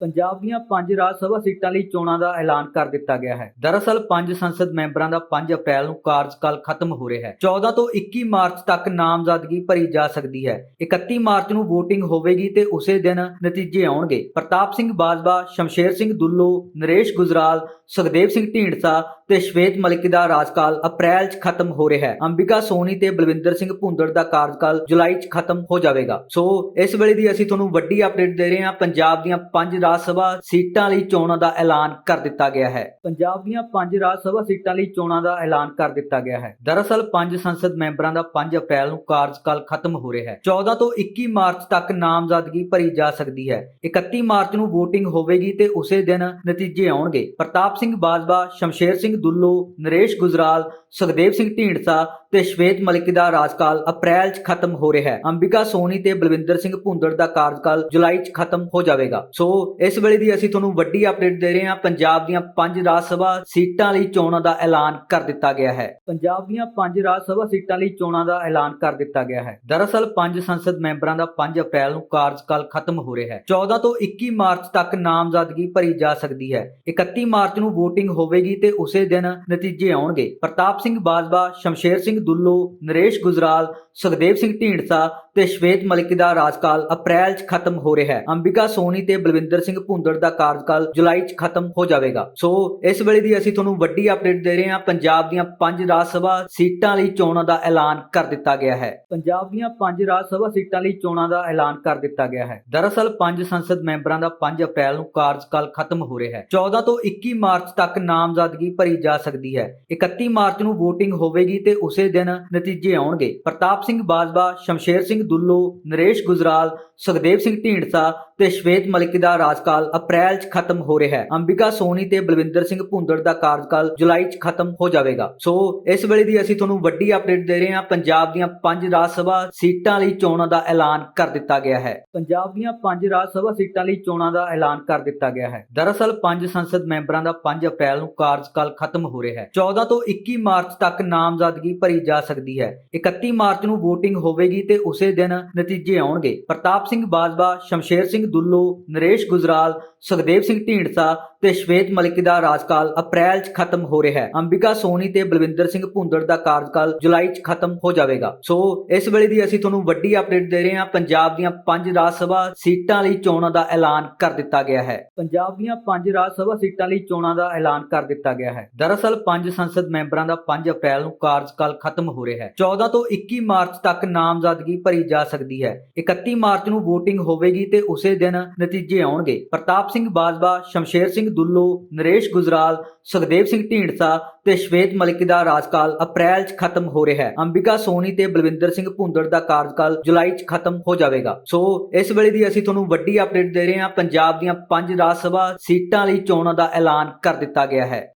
ਪੰਜਾਬ ਦੀਆਂ ਪੰਜ ਰਾਜ ਸਭਾ ਸੀਟਾਂ ਲਈ ਚੋਣਾਂ ਦਾ ਐਲਾਨ ਕਰ ਦਿੱਤਾ ਗਿਆ ਹੈ। ਦਰਅਸਲ ਪੰਜ ਸੰਸਦ ਮੈਂਬਰਾਂ ਦਾ 5 ਅਪ੍ਰੈਲ ਨੂੰ ਕਾਰਜਕਾਲ ਖਤਮ ਹੋ ਰਿਹਾ ਹੈ। 14 ਤੋਂ 21 ਮਾਰਚ ਤੱਕ ਨਾਮਜ਼ਦਗੀ ਭਰੀ ਜਾ ਸਕਦੀ ਹੈ। 31 ਮਾਰਚ ਨੂੰ VOTING ਹੋਵੇਗੀ ਤੇ ਉਸੇ ਦਿਨ ਨਤੀਜੇ ਆਉਣਗੇ। ਪ੍ਰਤਾਪ ਸਿੰਘ ਬਾਜਵਾ, ਸ਼ਮਸ਼ੇਰ ਸਿੰਘ ਦੁੱਲੋ, ਨਰੇਸ਼ ਗੁਜਰਾਲ, ਸੁਖਦੇਵ ਸਿੰਘ ਢੀਂਡਸਾ ਤੇ ਸ਼ਵੇਤ ਮਲਿਕ ਦਾ ਰਾਜਕਾਲ ਅਪ੍ਰੈਲ 'ਚ ਖਤਮ ਹੋ ਰਿਹਾ ਹੈ। ਅੰਬਿਕਾ ਸੋਨੀ ਤੇ ਬਲਵਿੰਦਰ ਸਿੰਘ ਭੁੰਦੜ ਦਾ ਕਾਰਜਕਾਲ ਜੁਲਾਈ 'ਚ ਖਤਮ ਹੋ ਜਾਵੇਗਾ। ਸੋ ਇਸ ਵੇਲੇ ਦੀ ਅਸੀਂ ਤੁਹਾਨੂੰ ਵੱਡੀ ਅਪਡੇਟ ਦੇ ਰਹੇ ਹਾਂ। ਪੰਜਾਬ ਦੀਆਂ ਪੰਜ ਰਾਜ ਸਭਾ ਸੀਟਾਂ ਲਈ ਚੋਣਾਂ ਦਾ ਐਲਾਨ ਕਰ ਦਿੱਤਾ ਗਿਆ ਹੈ। ਪੰਜਾਬ ਦੀਆਂ ਪੰਜ ਰਾਜ ਸਭਾ ਸੀਟਾਂ ਲਈ ਚੋਣਾਂ ਦਾ ਐਲਾਨ ਕਰ ਦਿੱਤਾ ਗਿਆ ਹੈ। ਦਰਅਸਲ ਪੰਜ ਸੰਸਦ ਮੈਂਬਰਾਂ ਦਾ 5 ਅਪ੍ਰੈਲ ਨੂੰ ਕਾਰਜਕਾਲ ਖਤਮ ਹੋ ਰਿਹਾ ਹੈ। 14 ਤੋਂ 21 ਮਾਰਚ ਤੱਕ ਨਾਮਜ਼ਦਗੀ ਭਰੀ ਜਾ ਸਕਦੀ ਹੈ। 31 ਮਾਰਚ ਨੂੰ VOTING ਹੋਵੇਗੀ ਤੇ ਉਸੇ ਦਿਨ ਨਤੀਜੇ ਆਉਣਗੇ। ਪ੍ਰਤਾਪ ਸਿੰਘ ਬਾਜਵਾ, ਸ਼ਮਸ਼ੇਰ ਸਿੰਘ ਦੁੱਲੋ, ਨਰੇਸ਼ ਗੁਜਰਾਲ, ਸੁਖਦੇਵ ਸਿੰਘ ਢੀਂਡਸਾ ਤੇ ਸ਼ਵੇਤ ਮਲਿਕ ਦਾ ਰਾਜਕਾਲ ਅਪ੍ਰੈਲ 'ਚ ਖਤਮ ਹੋ ਰਿਹਾ ਹੈ। ਅੰਬਿਕਾ ਸੋਨੀ ਤੇ ਬਲਵਿੰਦਰ ਸਿੰਘ ਭੁੰਦੜ ਦਾ ਕਾਰਜਕਾਲ ਜੁਲਾਈ 'ਚ ਖਤਮ ਹੋ ਜਾਵੇਗਾ। ਸੋ ਇਸ ਵੇਲੇ ਦੀ ਅਸੀਂ ਤੁਹਾਨੂੰ ਵੱਡੀ ਅਪਡੇਟ ਦੇ ਰਹੇ ਹਾਂ। ਪੰਜਾਬ ਦੀਆਂ ਪੰਜ ਰਾਜ ਸਭਾ ਸੀਟਾਂ ਲਈ ਚੋਣਾਂ ਦਾ ਐਲਾਨ ਕਰ ਦਿੱਤਾ ਗਿਆ ਹੈ। ਪੰਜਾਬ ਦੀਆਂ ਪੰਜ ਰਾਜ ਸਭਾ ਸੀਟਾਂ ਲਈ ਚੋਣਾਂ ਦਾ ਐਲਾਨ ਕਰ ਦਿੱਤਾ ਗਿਆ ਹੈ। ਦਰਅਸਲ ਪੰਜ ਸੰਸਦ ਮੈਂਬਰਾਂ ਦਾ 5 ਅਪ੍ਰੈਲ ਨੂੰ ਕਾਰਜਕਾਲ ਖਤਮ ਹੋ ਰਿਹਾ ਹੈ। 14 ਤੋਂ 21 ਮਾਰਚ ਤੱਕ ਨਾਮਜ਼ਦਗੀ ਭਰੀ ਜਾ ਸਕਦੀ ਹੈ। 31 ਮਾਰਚ ਨੂੰ VOTING ਹੋਵੇਗੀ ਤੇ ਉਸੇ ਦਿਨ ਨਤੀਜੇ ਆਉਣਗੇ। ਪ੍ਰਤਾਪ ਸਿੰਘ ਬਾਜਵਾ, ਸ਼ਮਸ਼ੇਰ ਸਿੰਘ ਦੁੱਲੋ, ਨਰੇਸ਼ ਗੁਜਰਾਲ ਸੁਖਦੇਵ ਸਿੰਘ ਢੀਂਡਸਾ ਤੇ ਸ਼ਵੇਤ ਮਲਿਕ ਦਾ ਰਾਜਕਾਲ ਅਪ੍ਰੈਲ 'ਚ ਖਤਮ ਹੋ ਰਿਹਾ ਹੈ। ਅੰਬਿਕਾ ਸੋਨੀ ਤੇ ਬਲਵਿੰਦਰ ਸਿੰਘ ਭੁੰਦੜ ਦਾ ਕਾਰਜਕਾਲ ਜੁਲਾਈ 'ਚ ਖਤਮ ਹੋ ਜਾਵੇਗਾ। ਸੋ ਇਸ ਵੇਲੇ ਦੀ ਅਸੀਂ ਤੁਹਾਨੂੰ ਵੱਡੀ ਅਪਡੇਟ ਦੇ ਰਹੇ ਹਾਂ। ਪੰਜਾਬ ਦੀਆਂ ਪੰਜ ਰਾਜ ਸਭਾ ਸੀਟਾਂ ਲਈ ਚੋਣਾਂ ਦਾ ਐਲਾਨ ਕਰ ਦਿੱਤਾ ਗਿਆ ਹੈ। ਪੰਜਾਬ ਦੀਆਂ ਪੰਜ ਰਾਜ ਸਭਾ ਸੀਟਾਂ ਲਈ ਚੋਣਾਂ ਦਾ ਐਲਾਨ ਕਰ ਦਿੱਤਾ ਗਿਆ ਹੈ। ਦਰਅਸਲ ਪੰਜ ਸੰਸਦ ਮੈਂਬਰਾਂ ਦਾ 5 ਅਪ੍ਰੈਲ ਨੂੰ ਕਾਰਜਕਾਲ ਖਤਮ ਹੋ ਰਿਹਾ ਹੈ। 14 ਤੋਂ 21 ਮਾਰਚ ਤੱਕ ਨਾਮਜ਼ਦਗੀ ਭਰੀ ਜਾ ਸਕਦੀ ਹੈ। 31 ਮਾਰਚ ਨੂੰ VOTING ਹੋਵੇਗੀ ਤੇ ਉਸੇ ਦਿਨ ਨਤੀਜੇ ਆਉਣਗੇ। ਪ੍ਰਤਾਪ ਸਿੰਘ ਬਾਜਵਾ ਸ਼ਮਸ਼ੇਰ ਸਿੰਘ ਦੁੱਲੋ ਨਰੇਸ਼ ਗੁਜਰਾਲ ਸੁਖਦੇਵ ਸਿੰਘ ਢੀਂਡਸਾ ਤੇ ਸ਼ਵੇਤ ਮਲਿਕ ਦਾ ਰਾਜਕਾਲ ਅਪ੍ਰੈਲ 'ਚ ਖਤਮ ਹੋ ਰਿਹਾ ਹੈ। ਅੰਬਿਕਾ ਸੋਨੀ ਤੇ ਬਲਵਿੰਦਰ ਸਿੰਘ ਭੁੰਦੜ ਦਾ ਕਾਰਜਕਾਲ ਜੁਲਾਈ 'ਚ ਖਤਮ ਹੋ ਜਾਵੇਗਾ। ਸੋ, ਇਸ ਵੇਲੇ ਦੀ ਅਸੀਂ ਤੁਹਾਨੂੰ ਵੱਡੀ ਅਪਡੇਟ ਦੇ ਰਹੇ ਹਾਂ। ਪੰਜਾਬ ਦੀਆਂ ਪੰਜ ਰਾਜ ਸਭਾ ਸੀਟਾਂ ਲਈ ਚੋਣਾਂ ਦਾ ਐਲਾਨ ਕਰ ਦਿੱਤਾ ਗਿਆ ਹੈ। ਪੰਜਾਬ ਦੀਆਂ ਪੰਜ ਰਾਜ ਸਭਾ ਸੀਟਾਂ ਲਈ ਚੋਣਾਂ ਦਾ ਐਲਾਨ ਕਰ ਦਿੱਤਾ ਗਿਆ ਹੈ। ਦਰਅਸਲ, ਪੰਜ ਸੰਸਦ ਮੈਂਬਰਾਂ ਦਾ 5 ਅਪ੍ਰੈਲ ਨੂੰ ਕਾਰਜਕਾਲ ਖਤਮ ਹੋ ਰਿਹਾ ਹੈ। 14 ਤੋਂ 21 ਮਾਰਚ ਤੱਕ ਨਾਮਜ਼ਦਗੀ ਭਰੀ ਜਾ ਸਕਦੀ ਹੈ। 31 ਮਾਰਚ ਨੂੰ VOTING ਹੋਵੇਗੀ ਤੇ ਉਸੇ ਦਿਨ ਨਤੀਜੇ ਆਉਣਗੇ। ਪ੍ਰਤਾਪ ਸਿੰਘ ਬਾਜਵਾ, ਸ਼ਮਸ਼ੇਰ ਸਿੰਘ ਦੁੱਲੋ, ਨਰੇਸ਼ ਗੁਜਰਾਲ, ਸੁਖਦੇਵ ਸਿੰਘ ਢੀਂਡਸਾ ਤੇ ਸ਼ਵੇਤ ਮਲਿਕ ਦਾ ਰਾਜਕਾਲ ਅਪ੍ਰੈਲ 'ਚ ਖਤਮ ਹੋ ਰਿਹਾ ਹੈ। ਅੰਬਿਕਾ ਸੋਨੀ ਤੇ ਬਲਵਿੰਦਰ ਸਿੰਘ ਭੁੰਦੜ ਦਾ ਕਾਰਜਕਾਲ ਜੁਲਾਈ 'ਚ ਖਤਮ ਹੋ ਜਾਵੇਗਾ। ਸੋ ਇਸ ਵੇਲੇ ਦੀ ਅਸੀਂ ਤੁਹਾਨੂੰ ਵੱਡੀ ਅਪਡੇਟ ਦੇ ਰਹੇ ਹਾਂ। ਪੰਜਾਬ ਦੀਆਂ ਪੰਜ ਰਾਜ ਸਭਾ ਸੀਟਾਂ ਲਈ ਚੋਣਾਂ ਦਾ ਐਲਾਨ ਕਰ ਦਿੱਤਾ ਗਿਆ ਹੈ। ਪੰਜਾਬ ਦੀਆਂ ਪੰਜ ਰਾਜ ਸਭਾ ਸੀਟਾਂ ਲਈ ਚੋਣਾਂ ਦਾ ਐਲਾਨ ਕਰ ਦਿੱਤਾ ਗਿਆ ਹੈ। ਦਰਅਸਲ ਪੰਜ ਸੰਸਦ ਮੈਂਬਰਾਂ ਦਾ 5 ਅਪ੍ਰੈਲ ਨੂੰ ਕਾਰਜਕਾਲ ਖਤਮ ਹੋ ਰਿਹਾ ਹੈ। 14 ਤੋਂ 21 ਮਾਰਚ ਤੱਕ ਨਾਮਜ਼ਦਗੀ ਭਰੀ ਜਾ ਸਕਦੀ ਹੈ। 31 ਮਾਰਚ ਨੂੰ VOTING ਹੋਵੇਗੀ ਤੇ ਉਸੇ ਦਿਨ ਨਤੀਜੇ ਆਉਣਗੇ। ਪ੍ਰਤਾਪ ਸਿੰਘ ਬਾਜਵਾ, ਸ਼ਮਸ਼ੇਰ ਸਿੰਘ ਦੁੱਲੋ, ਨਰੇਸ਼ ਗੁਜਰਾਲ, ਸੁਖਦੇਵ ਸਿੰਘ ਢੀਂਡਸਾ ਤੇ ਸ਼ਵੇਤ ਮਲਿਕ ਦਾ ਰਾਜਕਾਲ ਅਪ੍ਰੈਲ 'ਚ ਖਤਮ ਹੋ ਰਿਹਾ ਹੈ। ਅੰਬਿਕਾ ਸੋਨੀ ਤੇ ਬਲਵਿੰਦਰ ਸਿੰਘ ਭੁੰਦੜ ਦਾ ਕਾਰਜਕਾਲ ਜੁਲਾਈ 'ਚ ਖਤਮ ਹੋ ਜਾਵੇਗਾ। ਸੋ ਇਸ ਵੇਲੇ ਦੀ ਅਸੀਂ ਤੁਹਾਨੂੰ ਵੱਡੀ ਅਪਡੇਟ ਦੇ ਰਹੇ ਹਾਂ। ਪੰਜਾਬ ਦੀਆਂ ਪੰਜ ਰਾਜ ਸਭਾ ਸੀਟਾਂ ਲਈ ਚੋਣਾਂ ਦਾ ਐਲਾਨ ਕਰ ਦਿੱਤਾ ਗਿਆ ਹੈ।